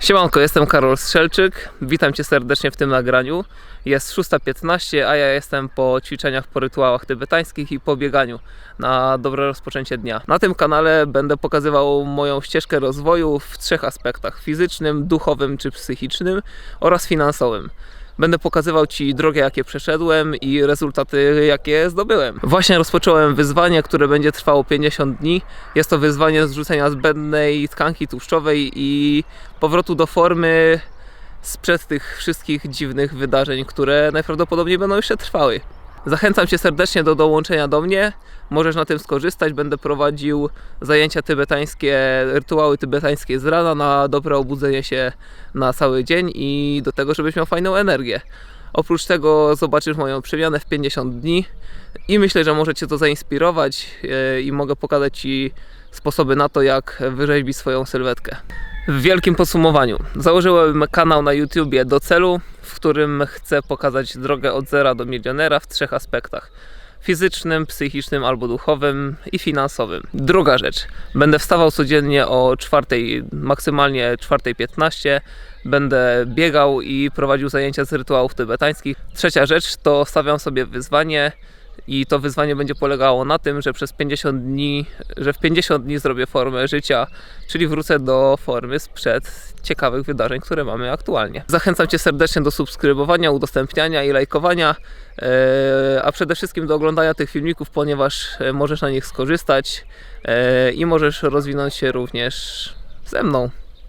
Siemanko, jestem Karol Strzelczyk. Witam Cię serdecznie w tym nagraniu. Jest 6.15, a ja jestem po ćwiczeniach, po rytuałach tybetańskich i po bieganiu na dobre rozpoczęcie dnia. Na tym kanale będę pokazywał moją ścieżkę rozwoju w trzech aspektach: fizycznym, duchowym czy psychicznym oraz finansowym. Będę pokazywał Ci drogę, jakie przeszedłem i rezultaty, jakie zdobyłem. Właśnie rozpocząłem wyzwanie, które będzie trwało 50 dni. Jest to wyzwanie zrzucenia zbędnej tkanki tłuszczowej i powrotu do formy sprzed tych wszystkich dziwnych wydarzeń, które najprawdopodobniej będą jeszcze trwały. Zachęcam Cię serdecznie do dołączenia do mnie. Możesz na tym skorzystać. Będę prowadził zajęcia tybetańskie, rytuały tybetańskie z rana na dobre obudzenie się na cały dzień i do tego, żebyś miał fajną energię. Oprócz tego zobaczysz moją przemianę w 50 dni i myślę, że może Cię to zainspirować e, i mogę pokazać Ci sposoby na to, jak wyrzeźbić swoją sylwetkę. W wielkim podsumowaniu, założyłem kanał na YouTubie do celu, w którym chcę pokazać drogę od zera do milionera w trzech aspektach: fizycznym, psychicznym albo duchowym i finansowym. Druga rzecz, będę wstawał codziennie o 4, maksymalnie 4.15, będę biegał i prowadził zajęcia z rytuałów tybetańskich. Trzecia rzecz to stawiam sobie wyzwanie i to wyzwanie będzie polegało na tym, że przez 50 dni, że w 50 dni zrobię formę życia, czyli wrócę do formy sprzed ciekawych wydarzeń, które mamy aktualnie. Zachęcam Cię serdecznie do subskrybowania, udostępniania i lajkowania, e, a przede wszystkim do oglądania tych filmików, ponieważ e, możesz na nich skorzystać e, i możesz rozwinąć się również ze mną.